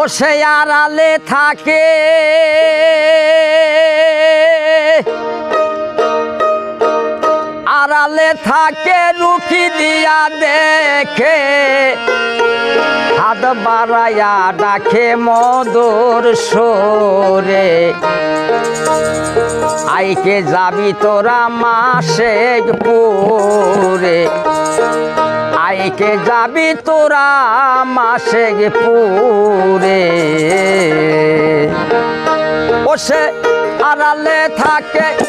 ও সে আড়ালে থাকে। আড়ালে থাকে রুখি দিয়া দেখে। হাত বাড়াইয়া ডাকে মধুর সোরে। আইকে যাবি তোরা মাসে পুরে। আইকে যাবি তোরা মাসে পুরে। ও আড়ালে থাকে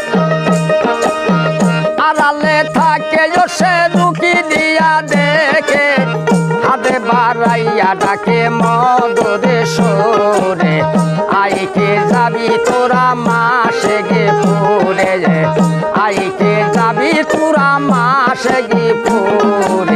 বাড়াইয়া ডাকে মদরে সরে। আইকে যাবি তোরা মাসে গে পুরে আইকে যাবি তোরা মাসে গে পুরে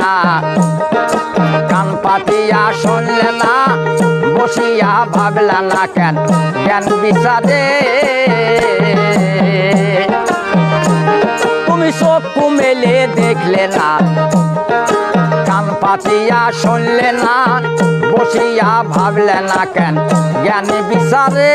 না কান পাতিয়া শুনলে না, বসিয়া ভাবলে না কেন? জ্ঞান বিষাদে? তুমি চক্ষু মেলে দেখলে না। কান পাতিয়া শুনলে না, বসিয়া ভাবলে না কেন? জ্ঞান বিচারে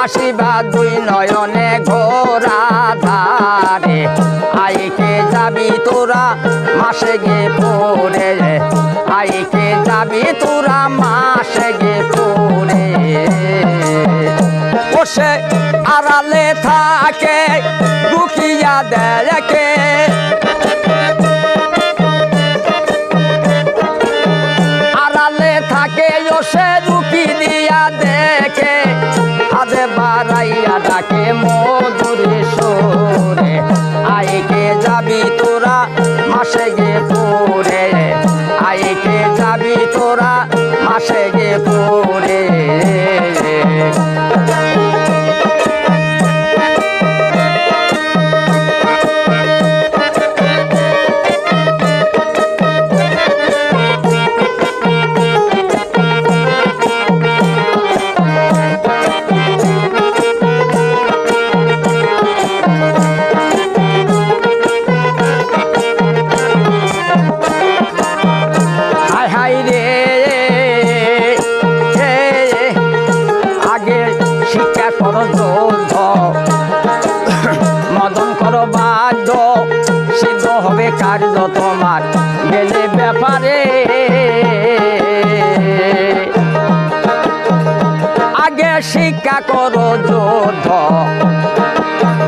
ভাসিবা দুই নয়নে ঘোরা ধারে। আইকে যাবি তোরা মাসে গে পড়ে আইকে যাবি তোরা মাসে গে পড়ে বসে আড়ালে থাকে, দুখিয়া দেখে। আড়ালে থাকে সে রুকি দিয়া হাতে বাড়াইয়া ডাকে মধুরে সোরে। আইকে যাবি তোরা মাসে গে পড়ে আইকে যাবি তোরা মাসে গে পড়ে করো যৌধ মদন করো বাধ্য সিদ্ধ হবে কার্য তোমার। গেলে ব্যাপারে আগে শিক্ষা করো যৌধ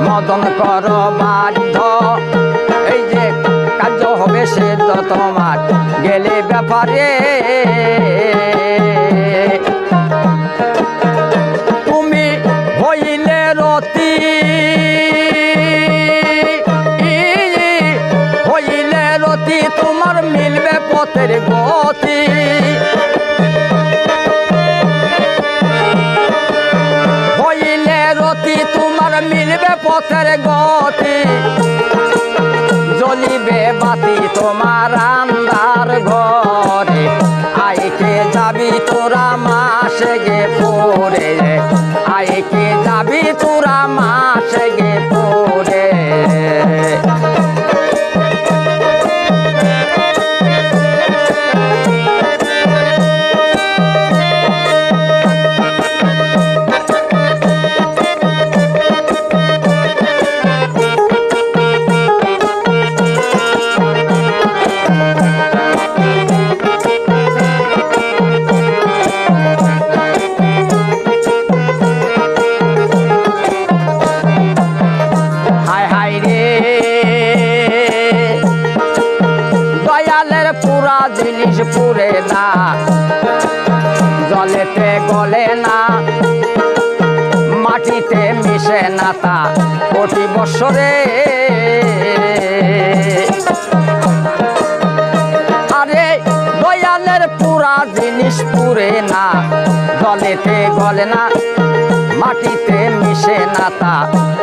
মদন কর বাধ্য এই যে কার্য হবে সে তো তোমার। গেলে ব্যাপারে হইলে রতি। হইলে রতি, তোমার মিলবে পথের গতি। হইলে রতি, তোমার মিলবে পথের গতি। জ্বলিবে বাতি তোমার আন্দার তোরা মাসে পুরে না। জলেতে গলে না, মাটিতে মিশে না তা কোটি বছরে। আরে দয়ালের পুরা জিনিস পুরে না, জলেতে গলে না, মাটিতে মিশে না তা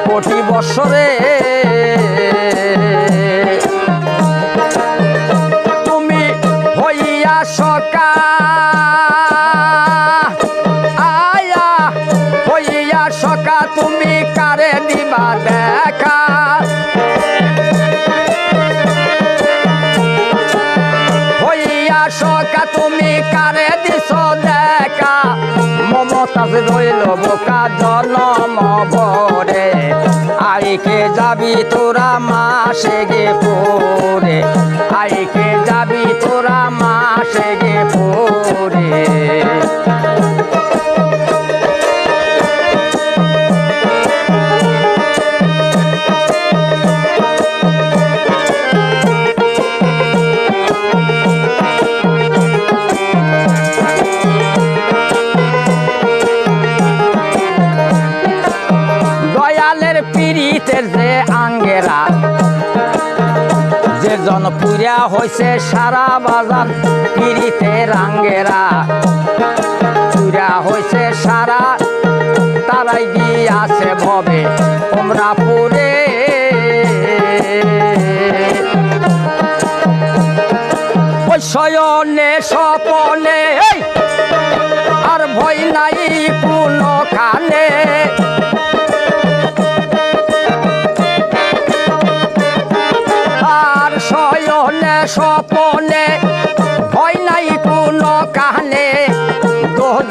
কোটি বছরে। সকা তুমি কারে দিছ দেখা? মমতাজ রইল বোকা জনম বরে আইকে যাবি তোরা মাসে গে পরে আইকে যাবি তোরা মাসে গে পরে যে জনপুরিয়া হয়েছে সারা বাজার, পিড়িতে রাঙ্গেরা। পুরা হয়েছে সারা, তারাই গিয়াছে ভবে তোমরা পুরে সয়নে স্বপনে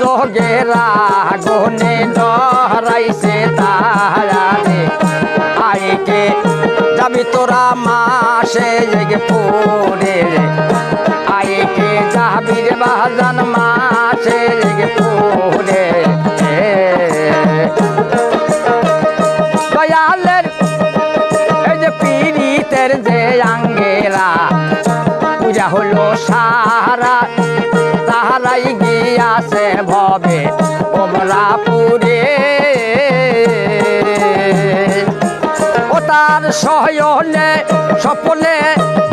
দোজগেরা গনে ডরাইছে তাহারে আইকে যাবি তোরা মাসে জেগে পড়ে আইকে যাবি রে বাজান ভবে ওমরা পুরে ও তার সয়নে সপনে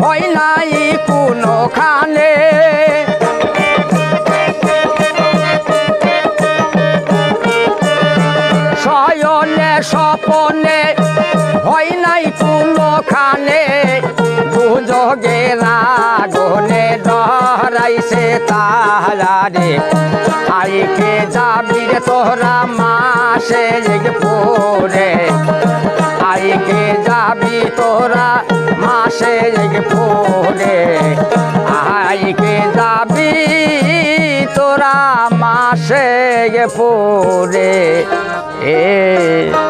হয় নাই কোনো খানে শয়নে হয় নাই কোনো খানে দুজগেরা গনে ডরাইছে তাহারে আইকে যাবি রে তোরা মাসে পড়ে আইকে যাবি তোরা মাসে পড়ে আইকে যাবি তোরা মাসে পড়ে এ